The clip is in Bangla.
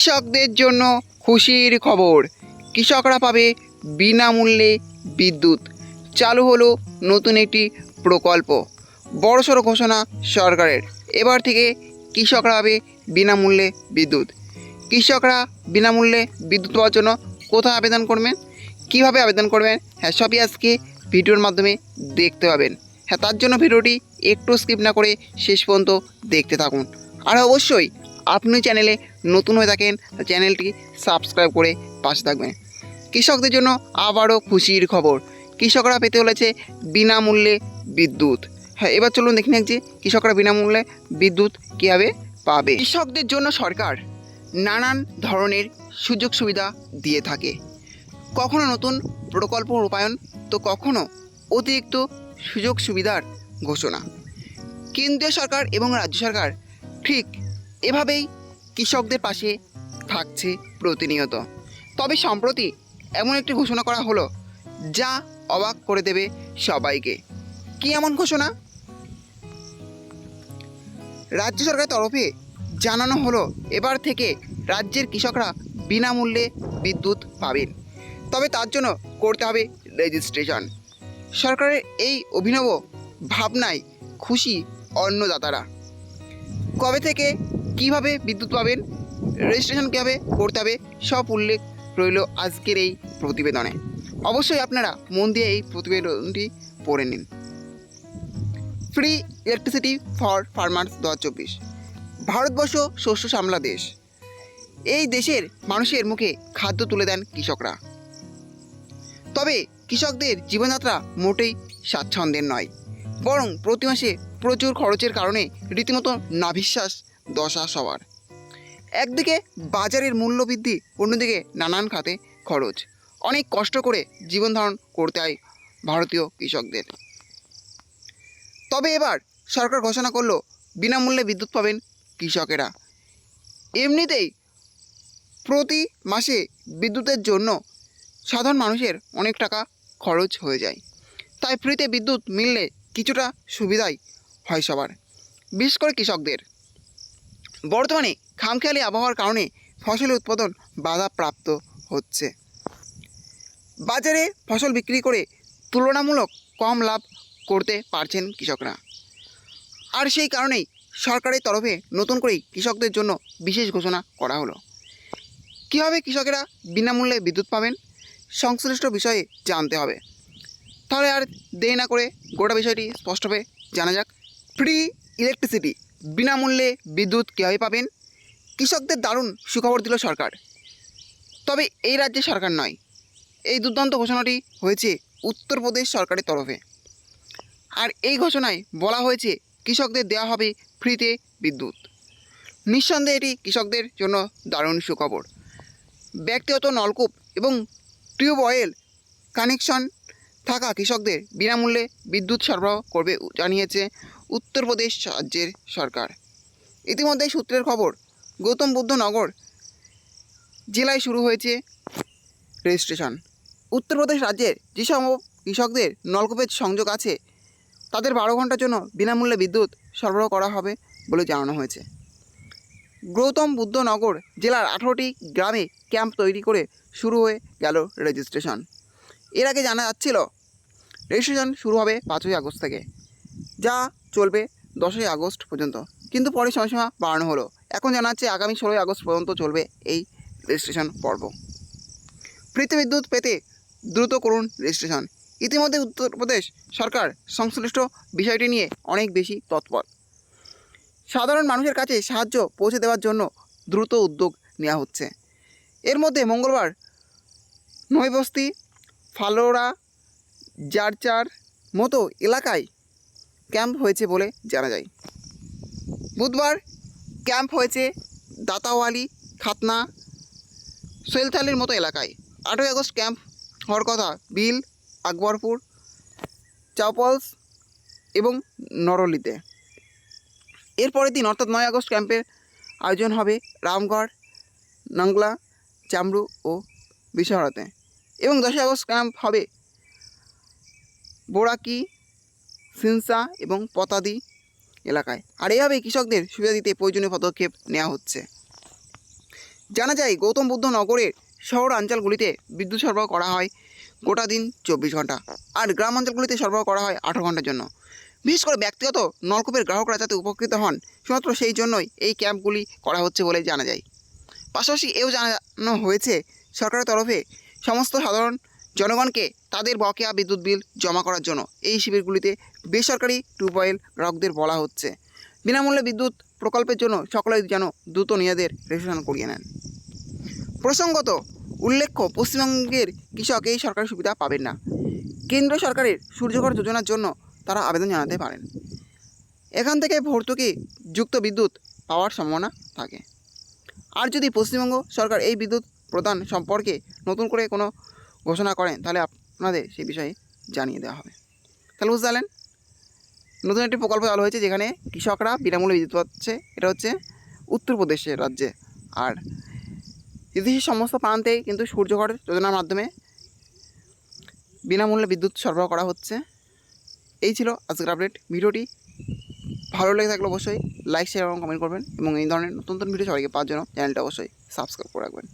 কৃষকদের জন্য খুশির খবর। কৃষকরা পাবে বিনামূল্যে বিদ্যুৎ। চালু হলো নতুন একটি প্রকল্প। বড়সড় ঘোষণা সরকারের। এবার থেকে কৃষকরা পাবে বিনামূল্যে বিদ্যুৎ। কৃষকরা বিনামূল্যে বিদ্যুৎ পাওয়ার জন্য কোথায় আবেদন করবেন? কীভাবে আবেদন করবেন? হ্যাঁ সবই আজকে ভিডিওর মাধ্যমে দেখতে পাবেন। হ্যাঁ তার জন্য ভিডিওটি একটু স্কিপ না করে শেষ পর্যন্ত দেখতে থাকুন। আর অবশ্যই আপনি চ্যানেলে নতুন হয়ে থাকেন চ্যানেলটি সাবস্ক্রাইব করে পাশে থাকবেন। কৃষকদের জন্য আবারও খুশির খবর। কৃষকরা পেতে চলেছে বিনামূল্যে বিদ্যুৎ। হ্যাঁ এবার চলুন দেখে যে কৃষকরা বিনামূল্যে বিদ্যুৎ কীভাবে পাবে। কৃষকদের জন্য সরকার নানান ধরনের সুযোগ সুবিধা দিয়ে থাকে। কখনো নতুন প্রকল্প রূপায়ণ, তো কখনো অতিরিক্ত সুযোগ সুবিধার ঘোষণা। কেন্দ্রীয় সরকার এবং রাজ্য সরকার ঠিক এভাবেই কৃষকদের পাশে থাকছে প্রতিনিয়ত। তবে সম্প্রতি এমন একটি ঘোষণা করা হলো, যা অবাক করে দেবে সবাইকে। কি এমন ঘোষণা? রাজ্য সরকারের তরফে জানানো হলো, এবার থেকে রাজ্যের কৃষকরা বিনামূল্যে বিদ্যুৎ পাবেন। তবে তার জন্য করতে হবে রেজিস্ট্রেশন। সরকারের এই অভিনব ভাবনায় খুশি অন্নদাতারা। কবে থেকে কীভাবে বিদ্যুৎ পাবেন রেজিস্ট্রেশন কীভাবে করতে হবে, সব উল্লেখ রইল আজকের এই প্রতিবেদনে। অবশ্যই আপনারা মন দিয়ে এই প্রতিবেদনটি পড়ে নিন। ফ্রি ইলেকট্রিসিটি ফর ফার্মার্স দু চব্বিশ। ভারতবর্ষ শস্য সামলা দেশ। এই দেশের মানুষের মুখে খাদ্য তুলে দেন কৃষকরা। তবে কৃষকদের জীবনযাত্রা মোটেই স্বাচ্ছন্দ্যের নয়, বরং প্রতি মাসে প্রচুর খরচের কারণে রীতিমতো নাভিশ্বাস দশা সবার। একদিকে বাজারের মূল্য বৃদ্ধি অন্যদিকে নানান খাতে খরচ। অনেক কষ্ট করে জীবন ধারণ করতে হয় ভারতীয় কৃষকদের। তবে এবার সরকার ঘোষণা করল, বিনামূল্যে বিদ্যুৎ পাবেন কৃষকেরা। এমনিতেই প্রতি মাসে বিদ্যুতের জন্য সাধারণ মানুষের অনেক টাকা খরচ হয়ে যায়। তাই ফ্রিতে বিদ্যুৎ মিললে কিছুটা সুবিধাই হয় সবার, বিশেষ করে কৃষকদের। বর্তমানে খামখেয়ালি আবহাওয়ার কারণে ফসলের উৎপাদন বাধাপ্রাপ্ত হচ্ছে। বাজারে ফসল বিক্রি করে তুলনামূলক কম লাভ করতে পারছেন কৃষকরা। আর সেই কারণেই সরকারের তরফে নতুন করেই কৃষকদের জন্য বিশেষ ঘোষণা করা হলো। কীভাবে কৃষকেরা বিনামূল্যে বিদ্যুৎ পাবেন, সংশ্লিষ্ট বিষয়ে জানতে হবে। তাহলে আর দেরি না করে গোটা বিষয়টি স্পষ্টভাবে জানা যাক। ফ্রি ইলেকট্রিসিটি বিনামূল্যে বিদ্যুৎ কীভাবে পাবেন? কৃষকদের দারুণ সুখবর দিল সরকার। তবে এই রাজ্যে সরকার নয়। এই দুর্দান্ত ঘোষণাটি হয়েছে উত্তরপ্রদেশ সরকারের তরফে। আর এই ঘোষণায় বলা হয়েছে কৃষকদের দেওয়া হবে ফ্রিতে বিদ্যুৎ। নিঃসন্দেহে এটি কৃষকদের জন্য দারুণ সুখবর। ব্যক্তিগত নলকূপ এবং টিউবওয়েল কানেকশন থাকা কৃষকদের বিনামূল্যে বিদ্যুৎ সরবরাহ করবে, জানিয়েছে উত্তরপ্রদেশ রাজ্যের সরকার। ইতিমধ্যে সূত্রের খবর, গৌতম বুদ্ধ নগর জেলায় শুরু হয়েছে রেজিস্ট্রেশন উত্তরপ্রদেশ রাজ্যের যেসব কৃষকদের নলকূপের সংযোগ আছে, তাদের বারো ঘণ্টার জন্য বিনামূল্যে বিদ্যুৎ সরবরাহ করা হবে বলে জানানো হয়েছে। গৌতম বুদ্ধ নগর জেলার আঠারোটি গ্রামে ক্যাম্প তৈরি করে শুরু হয়ে গেল রেজিস্ট্রেশন এর আগে জানা যাচ্ছিল রেজিস্ট্রেশন শুরু হবে পাঁচই আগস্ট থেকে। যা চলবে দশই আগস্ট পর্যন্ত। কিন্তু পরে সময়সীমা বাড়ানো হলো। এখন জানা যাচ্ছে আগামী ষোলোই আগস্ট পর্যন্ত চলবে এই রেজিস্ট্রেশন পর্ব। ফ্রিতে বিদ্যুৎ পেতে দ্রুত করুন রেজিস্ট্রেশন ইতিমধ্যে উত্তরপ্রদেশ সরকার সংশ্লিষ্ট বিষয়টি নিয়ে অনেক বেশি তৎপর। সাধারণ মানুষের কাছে সাহায্য পৌঁছে দেওয়ার জন্য দ্রুত উদ্যোগ নেওয়া হচ্ছে। এর মধ্যে মঙ্গলবার নৈবস্তি, ফালোরা, জারচার মতো এলাকায় ক্যাম্প হয়েছে বলে জানা যায়। বুধবার ক্যাম্প হয়েছে দাতাওয়ালি, খাতনা, সোয়েলথালির মতো এলাকায়। আটই আগস্ট ক্যাম্প হওয়ার কথা, বিল, আকবরপুর, চাওপলস এবং নরলিতে এরপরের দিন, অর্থাৎ নয় আগস্ট ক্যাম্পের আয়োজন হবে রামগড়, নাংলা চামড়ু ও বিশহরাতে এবং দশই আগস্ট ক্যাম্প হবে বোরাকি সিনসা এবং পতাদি এলাকায়। আর এইভাবে কৃষকদের সুবিধা দিতে প্রয়োজনীয় পদক্ষেপ নেওয়া হচ্ছে। জানা যায়, গৌতম বুদ্ধ নগরের শহর অঞ্চলগুলিতে বিদ্যুৎ সরবরাহ করা হয় গোটা দিন চব্বিশ ঘণ্টা আর গ্রাম অঞ্চলগুলিতে সরবরাহ করা হয় আঠারো ঘণ্টার জন্য। বিশেষ করে ব্যক্তিগত নলকূপের গ্রাহকরা যাতে উপকৃত হন, শুধুমাত্র সেই জন্যই এই ক্যাম্পগুলি করা হচ্ছে বলে জানা যায়। পাশাপাশি এও জানানো হয়েছে, সরকারের তরফে সমস্ত সাধারণ জনগণকে তাদের বকেয়া বিদ্যুৎ বিল জমা করার জন্য এই শিবিরগুলিতে বেসরকারি টিউবওয়েল গ্রাহকদের বলা হচ্ছে। বিনামূল্যে বিদ্যুৎ প্রকল্পের জন্য সকলেই যেন দ্রুত নিজেদের রেজিস্ট্রেশন করিয়ে নেন। প্রসঙ্গত, উল্লেখ্য, পশ্চিমবঙ্গের কৃষক এই সরকারি সুবিধা পাবেন না। কেন্দ্র সরকারের সূর্যঘর যোজনার জন্য তারা আবেদন জানাতে পারেন। এখান থেকে ভর্তুকি যুক্ত বিদ্যুৎ পাওয়ার সম্ভাবনা থাকে। আর যদি পশ্চিমবঙ্গ সরকার এই বিদ্যুৎ প্রদান সম্পর্কে নতুন করে কোনো ঘোষণা করেন, তাহলে আপনাদের সেই বিষয়ে জানিয়ে দেওয়া হবে। তাহলে বুঝতে পারলেন? নতুন একটি প্রকল্প চালু হয়েছে যেখানে কৃষকরা বিনামূল্যে বিদ্যুৎ পাচ্ছে, এটা হচ্ছে উত্তরপ্রদেশের রাজ্যে। আর দেশের সমস্ত প্রান্তেই কিন্তু সূর্যঘর যোজনার মাধ্যমে বিনামূল্যে বিদ্যুৎ সরবরাহ করা হচ্ছে। এই ছিল আজকের আপডেট ভিডিওটি ভালো লেগে থাকলে অবশ্যই লাইক শেয়ার এবং কমেন্ট করবেন। এবং এই ধরনের নতুন নতুন ভিডিও সবাইকে পাওয়ার জন্য চ্যানেলটা অবশ্যই সাবস্ক্রাইব করে রাখবেন।